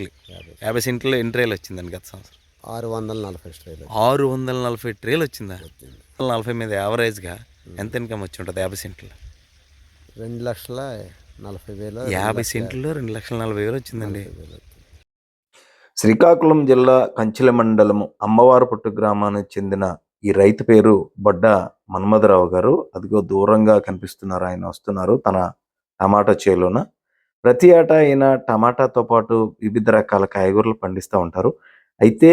యాభై యాభై సెంట్లో ఎన్ని ట్రేలు వచ్చిందండి గత సంవత్సరం? ఆరు వందల నలభై స్ట్రైలు ఆరు వందల నలభై ట్రేలు వచ్చిందా? నలభై మీద యావరేజ్గా ఎంత ఇన్కమ్ వచ్చి ఉంటుంది యాభై సెంట్లో రెండు లక్షల నలభై వేలు యాభై సెంట్లో రెండు లక్షల నలభై వేలు వచ్చిందండి. శ్రీకాకుళం జిల్లా కంచిల మండలము అమ్మవారపుట్టు గ్రామానికి చెందిన ఈ రైతు పేరు బొడ్డ మన్మధరావు గారు. అదిగో దూరంగా కనిపిస్తున్నారు ఆయన వస్తున్నారు. తన టమాటా చేలోన ప్రతి ఏటా ఆయన టమాటాతో పాటు వివిధ రకాల కాయగూరలు పండిస్తూ ఉంటారు. అయితే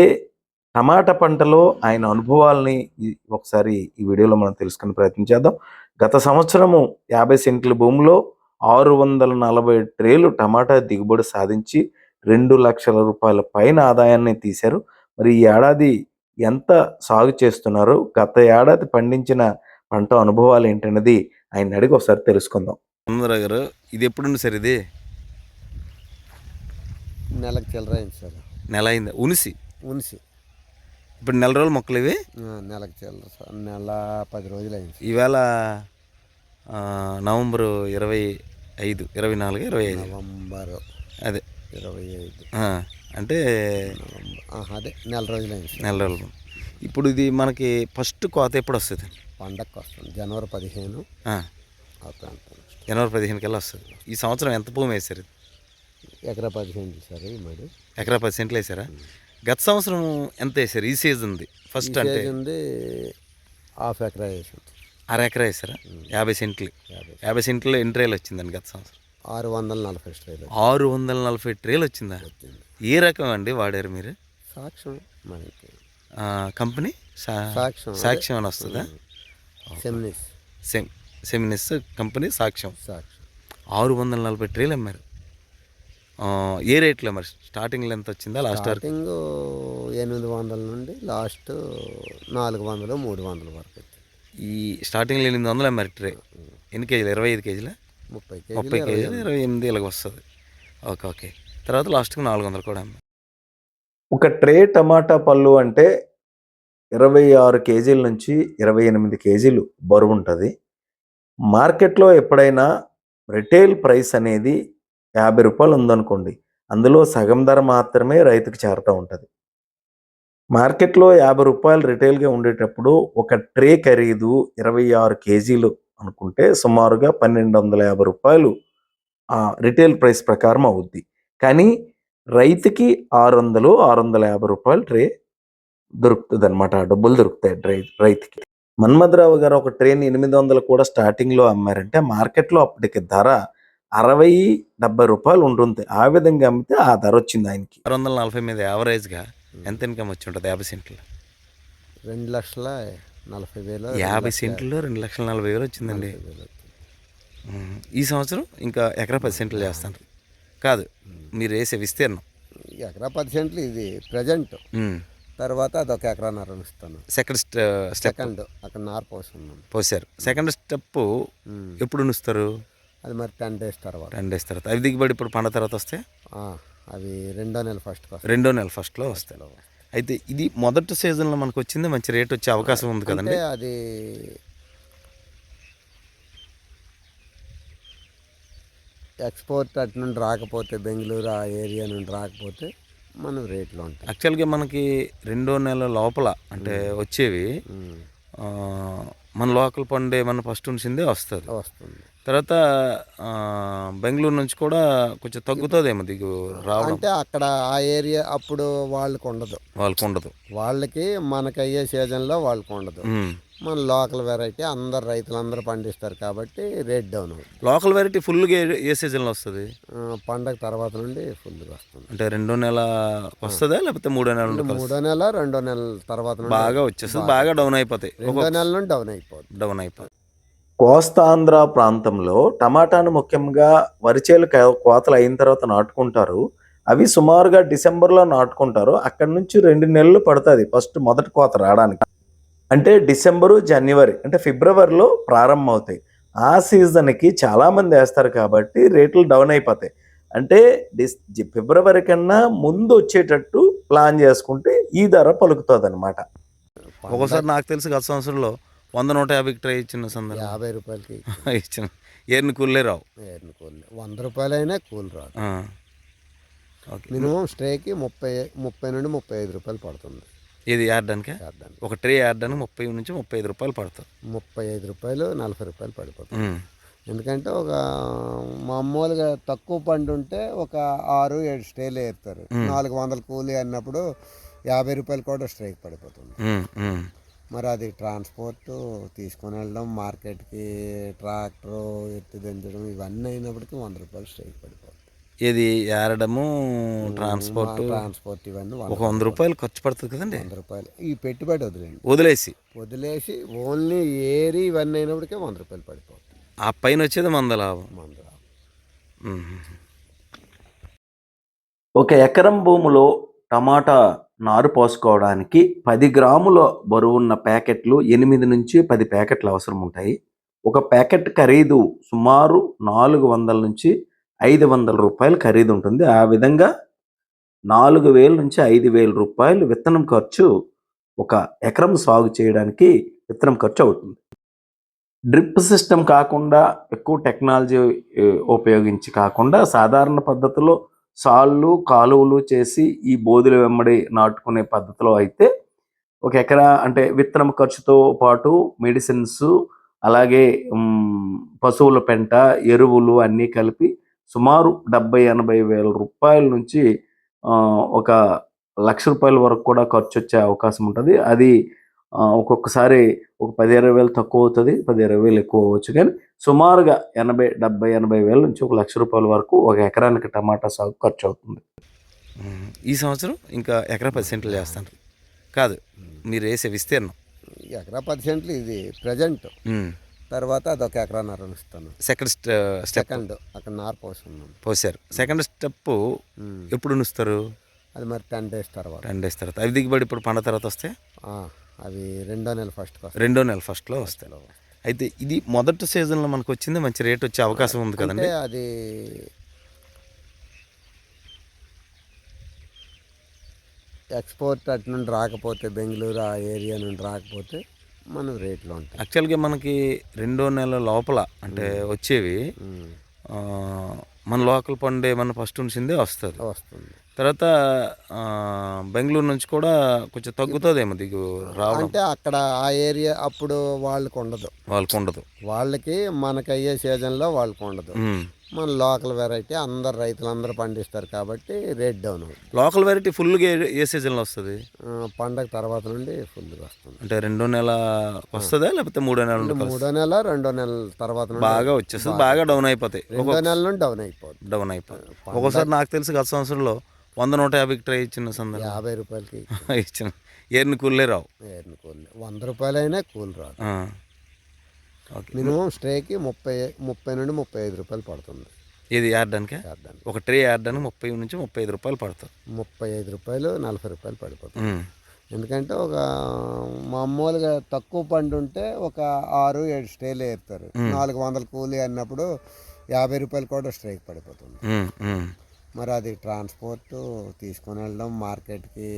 టమాటా పంటలో ఆయన అనుభవాల్ని ఒకసారి ఈ వీడియోలో మనం తెలుసుకునే ప్రయత్నం చేద్దాం. గత సంవత్సరము యాభై సెంట్ల భూమిలో ఆరు వందల నలభై ట్రేలు టమాటా దిగుబడి సాధించి రెండు లక్షల రూపాయల పైన ఆదాయాన్ని తీశారు. మరి ఈ ఏడాది ఎంత సాగు చేస్తున్నారు? గత ఏడాది పండించిన పంట అనుభవాలు ఏంటన్నది ఆయన అడిగి ఒకసారి తెలుసుకుందాం. గారు ఇది ఎప్పుడు సార్ ఇది? నెలకు చిల్లరైంది సార్. నెల అయింది? ఉనిసి? ఉనిసి. ఇప్పుడు నెల రోజులు మొక్కలు ఇవి? నెలకు చిల్లర సార్. నెల పది రోజులు అయింది సార్. ఈవేళ ఆ, నవంబర్ ఇరవై ఐదు ఇరవై నాలుగు ఇరవై ఐదు. నవంబర్ అదే. ఇరవై ఐదు. ఆ, అంటే నవంబర్ ఆహా, అదే. నెల రోజులు అయింది సార్. నెల రోజులు. ఇప్పుడు ఇది మనకి ఫస్ట్ కోత ఎప్పుడు వస్తుంది? పండగకి వస్తుంది. జనవరి పదిహేను ఆ, జనవరి పదిహేను కల్లా వస్తుంది. ఈ సంవత్సరం ఎంత భూమి వేశారు ఎకరా పదిహేను సార్ ఈ మరి ఎకరా పది సెంట్లు వేసారా? గత సంవత్సరం ఎంత వేసారు? ఈ సీజన్ది ఫస్ట్ అంటే? ఉంది హాఫ్ ఎకరా వేసాం. అర ఎకరా వేసారా? యాభై సెంట్లు. యాభై సెంట్లో. ఎన్ని ట్రేలు వచ్చిందండి గత సంవత్సరం? ఆరు వందల నలభై స్టైల్ ఆరు వందల నలభై ట్రేలు వచ్చిందా? ఏ రకం అండి వాడారు మీరు? సాక్ష్యం మనకి. కంపెనీ? సాక్ష్యం సాక్ష్యం అని వస్తుందా? సెమినిస్. సెమ్ సెమినిస్ కంపెనీ సాక్ష్యం. సాక్ష్యం. ఆరు వందల నలభై ట్రేలు అమ్మారు. ఏ రేట్లో మరి? స్టార్టింగ్లో ఎంత వచ్చిందా లాస్ట్ స్టార్టింగ్ ఎనిమిది వందల నుండి లాస్ట్ నాలుగు వందలు మూడు వందల వరకు వచ్చింది. ఈ స్టార్టింగ్లో ఎనిమిది వందలు అమ్మారు ట్రే ఎన్ని కేజీలు? ఇరవై ఐదు కేజీలా? ముప్పై ముప్పై కేజీలు ఇరవై ఎనిమిది ఇలాగ వస్తుంది. Okay okay. తర్వాత లాస్ట్కి నాలుగు వందలు కూడా ఒక ట్రే టమాటా పళ్ళు అంటే ఇరవై ఆరు కేజీల నుంచి ఇరవై ఎనిమిది కేజీలు బరువు ఉంటుంది. మార్కెట్లో ఎప్పుడైనా రిటైల్ ప్రైస్ అనేది యాభై రూపాయలు ఉందనుకోండి అందులో సగం ధర మాత్రమే రైతుకు చేరుతూ ఉంటుంది. మార్కెట్లో యాభై రూపాయలు రిటైల్గా ఉండేటప్పుడు ఒక ట్రే ఖరీదు ఇరవై ఆరు కేజీలు అనుకుంటే సుమారుగా పన్నెండు వందల యాభై రూపాయలు రిటైల్ ప్రైస్ ప్రకారం అవుద్ది. కానీ రైతుకి ఆరు వందలు ఆరు వందల యాభై రూపాయలు ట్రే దొరుకుతుంది అనమాట డబ్బులు దొరుకుతాయి రై రైతుకి. మన్మధరావు గారు ఒక ట్రైన్ ఎనిమిది వందలు కూడా స్టార్టింగ్లో అమ్మారంటే మార్కెట్లో అప్పటికి ధర అరవై డెబ్బై రూపాయలు ఉంటుంది. ఆ విధంగా అమ్మితే ఆ ధర వచ్చింది ఆయనకి. ఆరు వందల నలభై మీద యావరేజ్గా ఎంత ఇన్కమ్ వచ్చి ఉంటుంది యాభై సెంట్లు? రెండు లక్షల నలభై వేలు యాభై సెంట్లో రెండు లక్షల నలభై వేలు వచ్చిందండి. ఈ సంవత్సరం ఇంకా ఎకరా పది సెంట్లు చేస్తాను కాదు మీరు వేసే విస్తీర్ణం. ఎకరా పది సెంట్లు ఇది ప్రజెంట్. తర్వాత అదొక ఎకరాన్నర ఇస్తాను. సెకండ్ స్టె స్టెప్ సెకండ్ అక్కడ నార్ పోసారు సెకండ్ స్టెప్ ఎప్పుడు ఉంచుతారు? అది మరి టెన్ డేస్ తర్వాత. టెన్ డేస్ తర్వాత. అవి దిగుబడి ఇప్పుడు పండ తర్వాత వస్తే? అవి రెండో నెల వస్తాయి. రెండో నెల ఫస్ట్లో వస్తాయి. అయితే ఇది మొదటి సీజన్లో మనకు వచ్చింది మంచి రేట్ వచ్చే అవకాశం ఉంది కదండి? అది ఎక్స్పోర్ట్ అటు నుండి రాకపోతే బెంగళూరు ఆ ఏరియా నుండి రాకపోతే మనం రేట్లో ఉంటాయి యాక్చువల్గా మనకి రెండో నెల లోపల అంటే వచ్చేవి ఉమ్, ఆ, మన లోకల్ పండే మన ఫస్ట్ ఉంచిందే వస్తుంది. వస్తుంది. తర్వాత బెంగళూరు నుంచి కూడా కొంచెం తగ్గుతుందేమో దిగు రావడం. అంటే అక్కడ ఆ ఏరియా అప్పుడు వాళ్ళకి ఉండదు. వాళ్ళకు ఉండదు. వాళ్ళకి మనకి అయ్యే సీజన్లో వాళ్ళకి ఉండదు. మన లోకల్ వెరైటీ అందరు రైతులందరూ పండిస్తారు కాబట్టి రేట్ డౌన్ లోకల్ వెరైటీ ఫుల్గా ఏ- సీజన్లో వస్తుంది? పండగ తర్వాత నుండి ఫుల్గా వస్తుంది. అంటే రెండో నెల వస్తుందా లేకపోతే మూడో నెల మూడో నెల రెండో నెల తర్వాత నుండి బాగా వచ్చేస్తుంది బాగా డౌన్ అయిపోతాయి. రెండో నెల నుండి డౌన్ అయిపోతుంది డౌన్ అయిపోతుంది కోస్తాంధ్ర ప్రాంతంలో టమాటాను ముఖ్యంగా వరిచేలు కోతలు అయిన తర్వాత నాటుకుంటారు. అవి సుమారుగా డిసెంబర్లో నాటుకుంటారు. అక్కడి నుంచి రెండు నెలలు పడుతుంది ఫస్ట్ మొదటి కోత రావడానికి. అంటే డిసెంబరు జనవరి అంటే ఫిబ్రవరిలో ప్రారంభం అవుతాయి ఆ సీజన్కి చాలామంది వేస్తారు కాబట్టి రేట్లు డౌన్ అయిపోతాయి. అంటే డిస్ ఫిబ్రవరి కన్నా ముందు వచ్చేటట్టు ప్లాన్ చేసుకుంటే ఈ ధర పలుకుతుంది అనమాట ఒకసారి నాకు తెలిసి గత సంవత్సరంలో వంద నూట యాభైకి ట్రై ఇచ్చిన సందర్భం. యాభై రూపాయలకి ఇచ్చిన. ఏర్ని కూలే రావు. ఏర్ని కూలి వంద రూపాయలైనా కూలి రాదు. మినిమం స్ట్రేకి ముప్పై ముప్పై నుండి ముప్పై ఐదు రూపాయలు పడుతుంది. ఇది చేద్దానికి ఒక ట్రే ఆడడానికి ముప్పై నుంచి ముప్పై ఐదు రూపాయలు పడుతుంది. ముప్పై ఐదు రూపాయలు నలభై రూపాయలు పడిపోతుంది. ఎందుకంటే ఒక మామూలుగా తక్కువ పండు ఉంటే ఒక ఆరు ఏడు స్టేలు ఏరుతారు. నాలుగు వందల కూలి అన్నప్పుడు యాభై రూపాయలు కూడా స్ట్రైక్ పడిపోతుంది. మరి అది ట్రాన్స్పోర్ట్ తీసుకొని వెళ్ళడం మార్కెట్కి ట్రాక్టర్ ఎత్తి దించడం ఇవన్నీ అయినప్పటికీ వంద రూపాయలు స్ట్రైక్ పడిపోతుంది ఇది ఏరడము ట్రాన్స్పోర్ట్? ట్రాన్స్పోర్ట్ ఇవన్నీ వంద ఒక వంద రూపాయలు ఖర్చు పడుతుంది కదండి. వంద రూపాయలు. ఈ పెట్టుబడి వదిలేండి వదిలేసి? వదిలేసి ఓన్లీ ఏరి ఇవన్నీ అయినప్పటికీ వంద రూపాయలు పడిపోతుంది ఆ పైన వచ్చేది మంద లాభం. మంద ఉమ్. ఒక ఎకరం భూమిలో టమాటా నారు పోసుకోవడానికి పది గ్రాముల బరువున్న ప్యాకెట్లు ఎనిమిది నుంచి పది ప్యాకెట్లు అవసరం ఉంటాయి. ఒక ప్యాకెట్ ఖరీదు సుమారు నాలుగు వందల నుంచి ఐదు వందల రూపాయలు ఖరీదు ఉంటుంది. ఆ విధంగా నాలుగు వేల నుంచి ఐదు వేల రూపాయలు విత్తనం ఖర్చు ఒక ఎకరం సాగు చేయడానికి విత్తనం ఖర్చు అవుతుంది. డ్రిప్ సిస్టమ్ కాకుండా ఎక్కువ టెక్నాలజీ ఉపయోగించి కాకుండా సాధారణ పద్ధతిలో సాళ్ళు కాలువలు చేసి ఈ బోధుల వెంబడి నాటుకునే పద్ధతిలో అయితే ఒక ఎకరా అంటే విత్తనం ఖర్చుతో పాటు మెడిసిన్స్ అలాగే పశువుల పెంట ఎరువులు అన్నీ కలిపి సుమారు డెబ్బై ఎనభై వేల రూపాయల నుంచి ఒక లక్ష రూపాయల వరకు కూడా ఖర్చు వచ్చే అవకాశం ఉంటుంది. అది ఒక్కొక్కసారి ఒక పది ఇరవై వేలు తక్కువ అవుతుంది పది ఇరవై వేలు ఎక్కువ అవ్వచ్చు. కానీ సుమారుగా ఎనభై డెబ్బై ఎనభై వేల నుంచి ఒక లక్ష రూపాయల వరకు ఒక ఎకరానికి టమాటా సాగు ఖర్చు అవుతుంది. ఈ సంవత్సరం ఇంకా ఎకరా పది సెంట్లు చేస్తాను కాదు మీరు వేసే విస్తీర్ణం. ఎకరా పది సెంట్లు ఇది ప్రజెంట్. తర్వాత అదొక ఎకరాన్నర ఇస్తాను సెకండ్ సెకండ్ అక్కడ నార్ పోసుకున్నాం. పోసారు సెకండ్ స్టెప్. ఎప్పుడు ఉంచుతారు? అది మరి టెన్ డేస్ తర్వాత. టెన్ డేస్ తర్వాత. అవి దిగుబడి ఇప్పుడు పండ తర్వాత వస్తే? ఆ, అవి రెండో నెల వస్తాయి. రెండో నెల ఫస్ట్లో వస్తాయి. అయితే ఇది మొదటి సీజన్లో మనకు వచ్చింది మంచి రేట్ వచ్చే అవకాశం ఉంది కదండి? అది ఎక్స్పోర్ట్ అటు నుండి రాకపోతే బెంగళూరు ఆ ఏరియా నుండి రాకపోతే మనం రేట్లో ఉంటాయి యాక్చువల్గా మనకి రెండో నెల లోపల అంటే వచ్చేవి మన లోకల్ పండే మన ఫస్ట్ ఉంచిందే వస్తుంది. వస్తుంది. తర్వాత బెంగళూరు నుంచి కూడా కొంచెం తగ్గుతుందేమో దిగు రావడం. అంటే అక్కడ ఆ ఏరియా అప్పుడు వాళ్ళకి ఉండదు. వాళ్ళకు ఉండదు. వాళ్ళకి మనకి అయ్యే సీజన్లో వాళ్ళకి ఉండదు. మన లోకల్ వెరైటీ అందరు రైతులందరూ పండిస్తారు కాబట్టి రేట్ డౌన్ లోకల్ వెరైటీ ఫుల్గా ఏ- సీజన్లో వస్తుంది? పండగ తర్వాత నుండి ఫుల్గా వస్తుంది. అంటే రెండో నెల వస్తుందా లేకపోతే మూడో నెల మూడో నెల రెండో నెల తర్వాత నుండి బాగా వచ్చేస్తుంది బాగా డౌన్ అయిపోతాయి. రెండో నెల నుండి డౌన్ అయిపోద్ది డౌన్ అయిపోతుంది ఒక్కోసారి నాకు తెలిసి గత సంవత్సరంలో వంద నూట యాభైకి ట్రై ఇచ్చిన సందర్భం. యాభై రూపాయలకి ఇచ్చిన. ఏర్ని కూలే రావు. ఏరిన కూలి. వంద రూపాయలు అయినా కూలి రాదు. ఓకే. మినిమం స్ట్రేకి ముప్పై ముప్పై నుండి ముప్పై ఐదు రూపాయలు పడుతుంది. ఇది ఆడడానికే చేద్దానికి ఒక ట్రే ఆడడానికి ముప్పై నుంచి ముప్పై ఐదు రూపాయలు పడుతుంది ముప్పై ఐదు రూపాయలు నలభై రూపాయలు పడిపోతుంది. ఎందుకంటే ఒక మామూలుగా తక్కువ పండు ఉంటే ఒక ఆరు ఏడు స్టేలు ఏరుతారు. నాలుగు వందల కూలి అన్నప్పుడు యాభై రూపాయలు కూడా స్ట్రైక్ పడిపోతుంది. మరి అది ట్రాన్స్పోర్ట్ తీసుకొని వెళ్ళడం మార్కెట్కి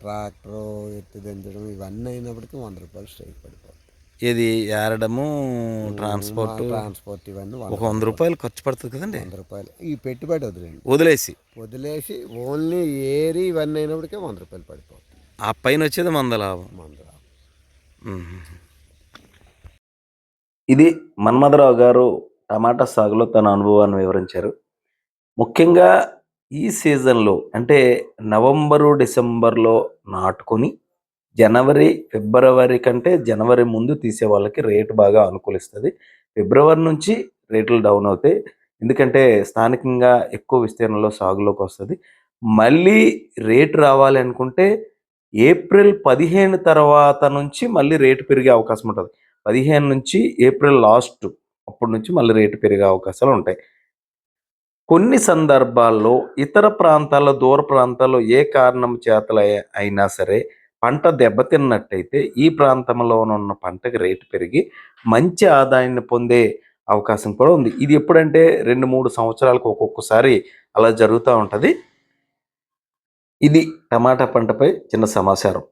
ట్రాక్టర్ ఎత్తి దించడం ఇవన్నీ అయినప్పటికీ వంద రూపాయలు స్ట్రైక్ పడిపోతుంది. ఇది ఏరడము ట్రాన్స్పోర్ట్? ట్రాన్స్పోర్ట్ ఇవన్నీ ఒక వంద రూపాయలు. ఖర్చు పడుతుంది కదండి. వంద రూపాయలు. ఈ పెట్టుబడి వదిలేండి వదిలేసి. వదిలేసి ఓన్లీ ఏరి ఇవన్నీ అయినప్పటికీ వంద రూపాయలు పడిపోతుంది. ఆ పైన వచ్చేది మంద లాభం. మంద ఉమ్. ఇది మన్మథరావు గారు టమాటా సాగులో తన అనుభవాన్ని వివరించారు. ముఖ్యంగా ఈ సీజన్లో అంటే నవంబరు డిసెంబర్లో నాటుకొని జనవరి ఫిబ్రవరి కంటే జనవరి ముందు తీసే వాళ్ళకి రేటు బాగా అనుకూలిస్తుంది. ఫిబ్రవరి నుంచి రేట్లు డౌన్ అవుతాయి. ఎందుకంటే స్థానికంగా ఎక్కువ విస్తీర్ణంలో సాగులోకి వస్తుంది. మళ్ళీ రేటు రావాలి అనుకుంటే ఏప్రిల్ పదిహేను తర్వాత నుంచి మళ్ళీ రేటు పెరిగే అవకాశం ఉంటుంది. పదిహేను నుంచి ఏప్రిల్ లాస్ట్ అప్పటి నుంచి మళ్ళీ రేటు పెరిగే అవకాశాలు ఉంటాయి. కొన్ని సందర్భాల్లో ఇతర ప్రాంతాల్లో దూర ప్రాంతాల్లో ఏ కారణం చేతల అయినా సరే పంట దెబ్బతిన్నట్టయితే ఈ ప్రాంతంలో ఉన్న పంటకి రేటు పెరిగి మంచి ఆదాయాన్ని పొందే అవకాశం కూడా ఉంది. ఇది ఎప్పుడంటే రెండు మూడు సంవత్సరాలకు ఒక్కొక్కసారి అలా జరుగుతూ ఉంటుంది. ఇది టమాటా పంటపై చిన్న సమాచారం.